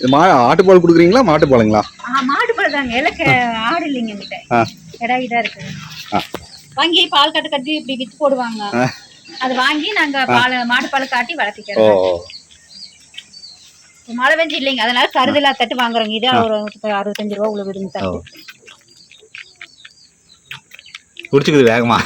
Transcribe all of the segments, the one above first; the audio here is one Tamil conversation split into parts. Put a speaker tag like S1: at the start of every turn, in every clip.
S1: இது மா ஆட்டுப்பால் கொடுக்குறீங்களா மாட்டுப்பாலுங்களா?
S2: ஆ, மாடு பால் தாங்க எனக்கு ஆடு இல்லைங்க என்கிட்ட. கிடா இருக்கு. வாங்கி பால் கட்டு கட்டி இப்படி வித்து போடுவாங்க. அது வாங்கி நாங்க பால் மாடு பால் காட்டி வளர்த்திக்கிறோம் மழை பெஞ்சு இல்லைங்க. அதனால கருதலா தட்டு வாங்குறோங்க. இது ஒரு அறுபத்தஞ்சு ரூபா உள்ள விடுங்க தட்டு.
S1: குடிச்சுக்குது வேகமா.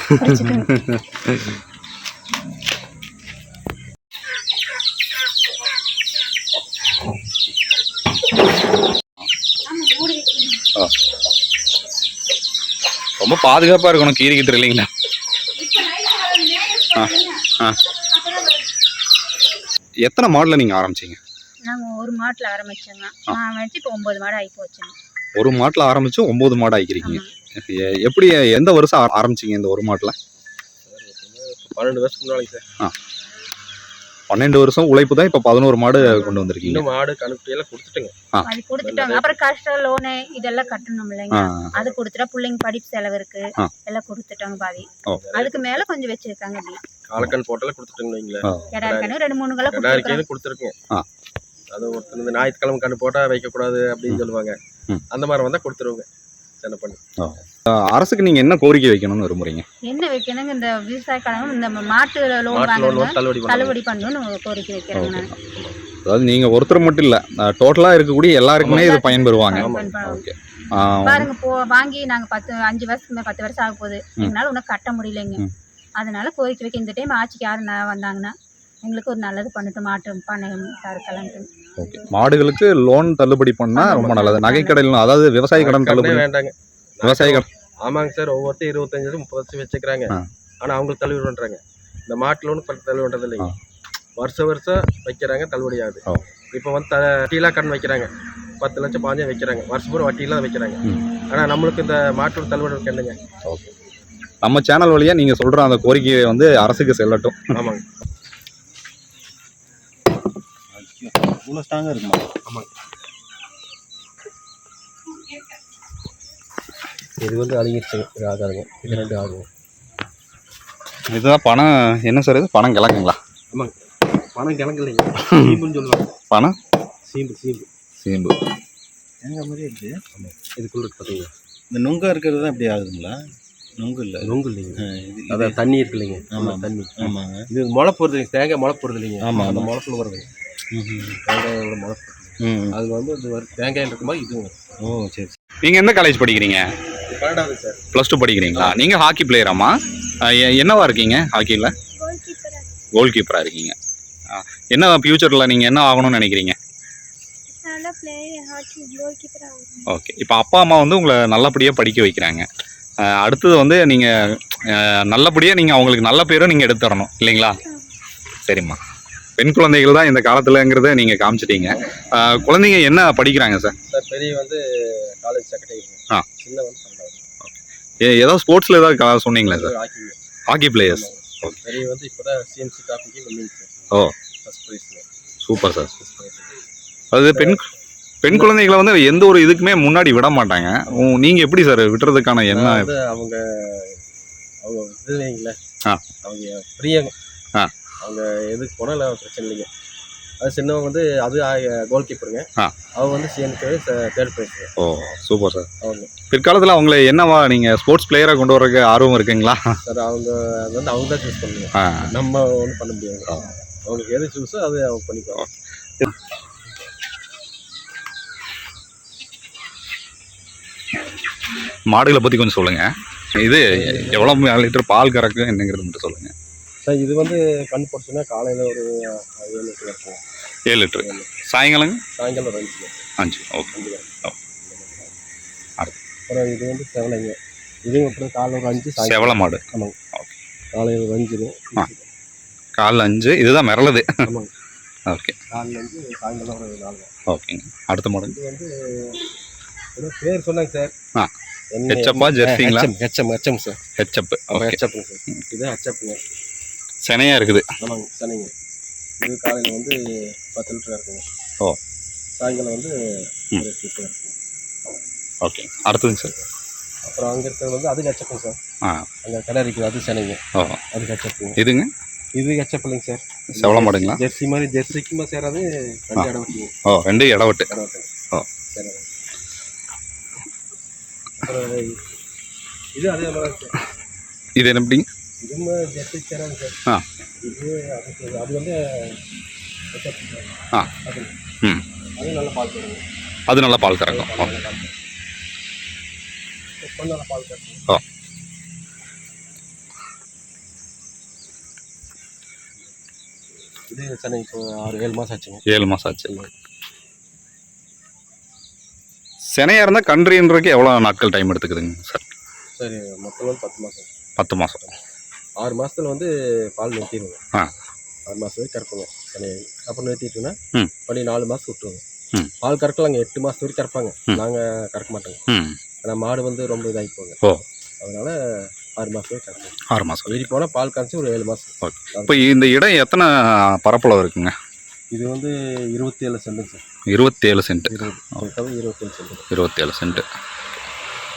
S1: ரொம்ப பாதுகாப்பா இருக்கணும் இல்லைங்களா?
S2: காலையில மேய்ச்சல் போடுறீங்க.
S1: ஆ.
S2: வரும்.
S1: எத்தனை மாடல நீங்க ஆரம்பிச்சீங்க?
S2: நாங்க ஒரு மாட்டுல ஆரம்பிச்சோங்க. ஆரம்பிச்சு இப்போ ஒன்பது மாடு ஆகி போச்சுங்க.
S1: ஒரு மாட்டுல ஆரம்பிச்சு ஒன்பது மாடு ஆகிக்கிறீங்க எப்படி எந்த வருஷம் ஆ- ஆரம்பிச்சீங்க இந்த ஒரு மாட்டுல
S3: பன்னெண்டு வருஷத்துக்கு முன்னாடி சார்.
S1: பன்னெண்டு வருஷம் உழைப்பு தான் இப்ப பதினோரு மாடு கொண்டு வந்திருக்கீங்க.
S3: இன்னும் மாடு கணுக்குட்டி எல்லாம் கொடுத்துட்டுங்க.
S2: அது கொடுத்துட்டாங்க. அப்புறம் கஷ்டம் லோனு இதெல்லாம் கட்டணும் இல்லைங்க. அது கொடுத்துட்டா பிள்ளைங்க படிப்பு செலவு இருக்கு. எல்லாம் கொடுத்துட்டாங்க பாதி. அதுக்கு மேல கொஞ்சம் வச்சிருக்காங்க அப்படி.
S3: காலக்கண் போட்டெல்லாம் கொடுத்துட்டுங்க வைங்களேன்.
S1: ஆ.
S2: கிடா இருக்கணும் ரெண்டு மூணு கலை
S3: கடாரிக்கே
S2: கொடுத்துருக்காங்க
S3: கொடுத்துருக்குங்க.
S1: ஆ.
S3: அது ஒருத்தர் இந்த ஞாயிற்றுக்கிழமை கண்ணு போட்டா வைக்கக்கூடாது அப்படின்னு சொல்லுவாங்க. அந்த மாதிரி வந்தா கொடுத்துருவோங்க. சென்ன பண்ணி.
S1: அரசுக்கு நீங்க என்ன கோரிக்கை வைக்கணும்னு விரும்புறீங்க?
S2: என்ன வைக்கணுங்க? இந்த விவசாய கடன் இந்த மாட்டு லோன்
S3: தள்ளுபடி
S2: பண்ணணும்னு கோரிக்கை வைக்கிறேங்க.
S1: அதாவது நீங்க ஒருத்தர் மட்டும் இல்ல டோட்டலா இருக்கக்கூடிய எல்லாருக்குமே இது பயன்பெறுவாங்க. ஓகே.
S2: பாருங்க போ வாங்கி நாங்க பத்து அஞ்சு வருஷத்துக்கு பத்து வருஷம் ஆக போகுது எங்களால ஒன்றும் கட்ட முடியலைங்க. அதனால கோரிக்கை வைக்க இந்த டைம் ஆட்சிக்கு யாரு ந- வந்தாங்கன்னா எங்களுக்கு ஒரு நல்லது பண்ணட்டும் மாட்டு பண்ணை இருக்கலான்ட்டு
S1: ஓகே. மாடுகளுக்கு லோன் தள்ளுபடி பண்ணா ரொம்ப நல்லது. நகைக்கடையில் அதாவது விவசாய கடன்
S3: கடனே
S1: தள்ளுபடி.
S3: வேண்டாங்க
S1: விவசாய கடன்.
S3: ஆமாங்க சார். ஒவ்வொருத்தர் இருபத்தஞ்சு வருஷம் முப்பது வருஷம் வச்சுக்கிறாங்க.
S1: ஆ.
S3: ஆனா அவங்களுக்கு தள்ளுபடி பண்றாங்க. இந்த மாட்டு லோனுக்கு பத்து தள்ளுபடி பண்றது இல்லைங்க வருஷம் வருஷம் வைக்கிறாங்க தள்ளுபடி ஆகுது.
S1: ஓ.
S3: இப்போ வந்து த- வட்டியெல்லாம் கடன் வைக்கிறாங்க. பத்து லட்சம் பாஞ்சம் வைக்கிறாங்க. வருஷம் பூரா வட்டியெல்லாம் வைக்கிறாங்க.
S1: ம்.
S3: ஆனா நம்மளுக்கு இந்த மாட்டு தள்ளுபடி என்னங்க
S1: ஓகே. நம்ம சேனல் வழியா நீங்க சொல்ற அந்த கோரிக்கையை வந்து அரசுக்கு செல்லட்டும்.
S3: ஆமாங்க.
S4: இவ்வளோ ஸ்ட்ராங்காக இருக்குமா?
S3: ஆமாங்க இது வந்து அழுகிருச்சுங்க இது ஆகாதுங்க இது ரெண்டு ஆகும்.
S1: இதுதான் பணம். என்ன சார் இது? பணம் கிழக்குங்களா
S3: ஆமாங்க. பணம் கிழங்கு இல்லைங்க சீம்புன்னு சொல்லுவாங்க.
S1: பணம்?
S3: சீம்பு சீம்பு.
S1: சீம்பு.
S4: தேங்காய் மாதிரி இருக்கு?
S3: இதுக்குள்ள இருக்கு பார்த்தீங்களா
S4: இந்த நுங்கா இருக்கிறது தான் அப்படி ஆகுதுங்களா? நுங்கு இல்லை.
S3: நொங்கு இல்லைங்க. அதான் தண்ணி இருக்கு இல்லைங்க
S4: ஆமா.
S3: ஆமாம் தண்ணி.
S4: ஆமாங்க.
S3: இது முளை போடுறது இல்லைங்க தேங்காய் முளை போடுறது இல்லைங்க.
S4: ஆமா,
S3: அந்த
S4: ஆமா.
S3: முளப்புல வருதுங்க
S4: ம்ஹும்.
S3: தேங்காயோட முளை போடுறது
S4: ம்
S3: அது வந்து இது வரும் தேங்காயில் இருக்கும் போது இதுவும் வரும்
S4: ஓ சரி சரி.
S1: நீங்க எந்த காலேஜ் படிக்கிறீங்க?
S3: பன்னெண்டாவது சார்.
S1: ப்ளஸ் டூ படிக்கிறீங்களா? நீங்க ஹாக்கி பிளேயராமா என்னவா இருக்கீங்க ஹாக்கியில் கோல் கீப்பரா இருக்கீங்க. ஆ, என்ன ஃபியூச்சரில் நீங்கள் என்ன ஆகணும்னு நினைக்கிறீங்க?
S5: நல்ல பிளேயர் ஹாக்கி கோல் கீப்பர் ஆகும்
S1: ஓகே இப்போ அப்பா அம்மா வந்து உங்களை நல்லபடியாக படிக்க வைக்கிறாங்க. அடுத்தது வந்து நீங்கள் நல்லபடியாக நீங்கள் அவங்களுக்கு நல்ல பேரும் நீங்கள் எடுத்து தரணும் இல்லைங்களா சரிம்மா. பெண் குழந்தைகள் தான் இந்த காலத்துலங்கிறத நீங்கள் காமிச்சிட்டீங்க. குழந்தைங்க என்ன படிக்கிறாங்க சார்?
S3: சார் பெரிய வந்து காலேஜ் செக்ரட்டரி
S1: ஆ.
S3: சின்ன வந்து
S1: ஏதாவது ஸ்போர்ட்ஸில் ஏதாவது சொன்னீங்களா சார்?
S3: ஹாக்கி.
S1: பிளேயர்ஸ்
S3: பெரிய வந்து இப்போ தான் சிஎம்சி சார்
S1: ஓ.
S3: First prize
S1: super sir. அது பெண் பெண் குழந்தைகளை வந்து எந்த ஒரு இதுக்குமே முன்னாடி விட மாட்டாங்க. நீங்க எப்படி சார் விட்டுறதுக்கான என்ன
S3: அவங்க அவங்க. அவங்க பிரியங்க.
S1: ஆ.
S3: அவங்க எதுக்கு போனாலும் பிரச்சனை இல்லைங்க. அது சின்னவங்க வந்து அது கோல் கீப்பருங்க. அவங்க வந்து சிஎன்கே தேர்ட் ப்ரைஸ்
S1: ஓ சூப்பர் சார்.
S3: அவங்க
S1: பிற்காலத்தில் அவங்கள என்னவா நீங்க ஸ்போர்ட்ஸ் பிளேயரா கொண்டு வரதுக்கு ஆர்வம் இருக்குங்களா?
S3: சார் அவங்க அது வந்து அவங்க தான் சூஸ் பண்ணுங்க
S1: ஆ,
S3: நம்ம ஒன்றும் பண்ண முடியாது. அவங்களுக்கு எது சூஸோ அது அவங்க பண்ணிக்குவாங்க.
S1: மாடுகளை பத்தி கொஞ்சம் சொல்லுங்க. இது எவ்வளவு லிட்டர் பால் கறக்கு என்னங்கிறது மட்டும் சொல்லுங்க.
S3: சார் இது வந்து கண் போட்டுச்சுன்னா காலையில் ஒரு ஏழு லிட்டர் இருக்கும்
S1: ஏழு லிட்டர். சாயங்காலங்க?
S3: சாயங்காலம் ஒரு அஞ்சு
S1: அஞ்சு ஓகே.
S3: அப்புறம் இது வந்து செவலைங்க. இதுவும் அப்புறம் காலைல ஒரு அஞ்சு
S1: செவல மாடு.
S3: ஆமாங்க.
S1: ஓகே.
S3: காலையில் ஒரு அஞ்சு
S1: ஆ. காலைல அஞ்சு இதுதான் மிரளுது.
S3: ஆமாங்க.
S1: ஓகே.
S3: காலையில் அஞ்சு சாயங்காலம் ஒரு நாலு.
S1: ஓகேங்க. அடுத்த மாடு.
S3: இது வந்து ஏதோ பேர் சொன்னாங்க சார்.
S1: ஆ. ஹெச்எப்பா ஜெர்சிங்களா?
S3: HM HM HM sir.
S1: HF
S3: ஹெச்எப்புங்க சார். இது ஹெச்எப்புங்க
S1: செனையா இருக்குது.
S3: ஆமாங்க சனிங்க. இது காலையில் வந்து பத்து லிட்டர் இருக்குங்க.
S1: ஓ.
S3: சாயங்காலம் வந்து. ஒரு எட்டு லிட்டர் இருக்குங்க.
S1: ஓகே. அடுத்ததுங்க சார்.
S3: அப்புறம் அங்கே இருக்கிறது வந்து அது ஹெச்எப்புங்க சார்.
S1: ஆ.
S3: அங்கே கடை இருக்குது அது சனிங்க.
S1: ஓ.
S3: அது ஹெச்எப்புங்க
S1: இதுங்க?
S3: இது ஹெச்எஃப்லைங்க சார்.
S1: செவல மாடுங்களா?
S3: ஜெர்சி மாதிரி ஜெர்சிக்குமா சேராது ரெண்டு இடம் வெட்டிங்க
S1: ஓ ரெண்டு இடவட்டு
S3: இடம் வெட்டுங்க
S1: ஓ.
S3: சரி இது அதே மாதிரி
S1: இது என்ன எப்படிங்க
S3: சார். இது அது வந்து.
S1: ஆ. ம்.
S3: அது நல்ல பால் தருங்க
S1: அது நல்லா பால் கறக்கும். ஓ
S3: நல்ல பால் தரும்
S1: ஓ.
S3: இது சென்னை இப்போ ஆறு ஏழு மாதம் ஆச்சுங்க.
S1: ஏழு மாதம் ஆச்சு. சினையாக இருந்தால் கன்றுன்றதுக்கு எவ்வளோ நாட்கள் டைம் எடுத்துக்குதுங்க சார்
S3: சரி மொத்தம் பத்து மாதம்
S1: பத்து மாதம்
S3: ஆறு மாதத்துல வந்து பால் நிறுத்திடுவோங்க
S1: ஆ.
S3: ஆறு மாதம் வரைக்கும் கறப்போங்க சரி அப்புறம் நிறுத்திட்டுன்னா பண்ணி நாலு மாதம் விட்டுருவோங்க
S1: ம்.
S3: பால் கறக்கலாங்க. எட்டு மாதம் வரைக்கும் கறப்பாங்க. நாங்கள் கறக்க மாட்டோங்க. ஏன்னா மாடு வந்து ரொம்ப இதாகி போங்க அதனால ஆறு மாதம் வரைக்கும் கறப்போம்
S1: ஆறு மாதம்
S3: ஏறி போனால் பால் கறந்து ஒரு ஏழு மாதம்
S1: ஓகே. இப்போ இந்த இடம் எத்தனை பரப்பளவு இருக்குங்க?
S3: இது வந்து இருபத்தி ஏழு சென்ட்டுங்க சார்.
S1: இருபத்தேழு சென்ட்
S3: இருபது. இருபத்தேழு சென்ட்
S1: இருபத்தேழு சென்ட்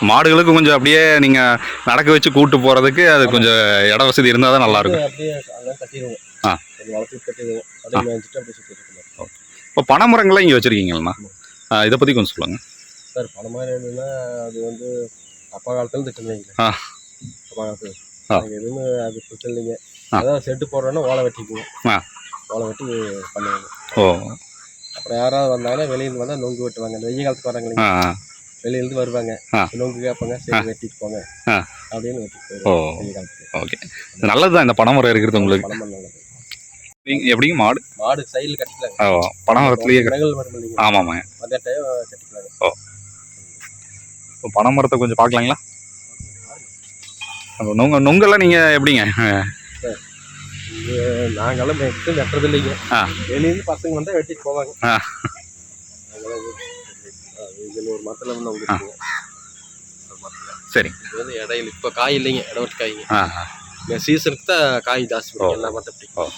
S1: மாடுகளுக்கு கொஞ்சம் அப்படியே நீங்கள் நடக்க வச்சு கூட்டு போகிறதுக்கு அது கொஞ்சம் இட வசதி இருந்தால் தான் நல்லாயிருக்கும் ஆ. இப்போ பனைமரங்கள்லாம் இங்கே வச்சுருக்கீங்களா இதை பற்றி கொஞ்சம் சொல்லுங்கள்
S3: சார் மாதிரி என்னன்னா அது வந்து அப்பா காலத்துல திட்டுனீங்க
S1: ஆ.
S3: அப்பா காலத்துல. எதுவுமே அது பிரச்சனை இல்லைங்க. அதான் செட்டு போடுறோன்னா ஓலை வெட்டிக்குவோம். ஓலை வெட்டி பண்ணுவாங்க.
S1: ஓ.
S3: அப்புறம் யாராவது வந்தாங்கன்னா வெளியிருந்து வந்தால் நொங்கு வெட்டுவாங்க. இந்த வெய்ய காலத்துக்கு வராங்க. வெளியிலேருந்து வருவாங்க. நொங்கு கேட்பாங்க சரி வெட்டிட்டு போங்க. அப்படின்னு
S1: ஓ. ஓகே. இது நல்லது தான் இந்த பனைமரம் இருக்கிறது உங்களுக்கு. எப்படிங்க மாடு?
S3: மாடு சைடில் கட்டிக்கலாங்க.
S1: ஓ பனைமரத்துலேயே ஆமாம்மாங்க
S3: அதே டைம் கட்டிக்கலாங்க.
S1: ஓ. இப்போ பனைமரத்தை கொஞ்சம் பார்க்கலாங்களா? அப்போ நுங்க நுங்கெல்லாம் நீங்கள் எப்படிங்க?
S3: மேக்ஸிமம் வெட்டுறது இல்லைங்க. வெளியிருந்து பசங்க வந்தால் வெட்டிட்டு போவாங்க. இதில் ஒரு மரத்தில் வந்து மரத்துல.
S1: சரி.
S3: இது வந்து இடையில இப்போ காய் இல்லைங்க இடவட்டு காய்ங்க சீசனுக்கு தான் காய் ஜாஸ்தி எல்லா மரத்தை பிடிக்கும்.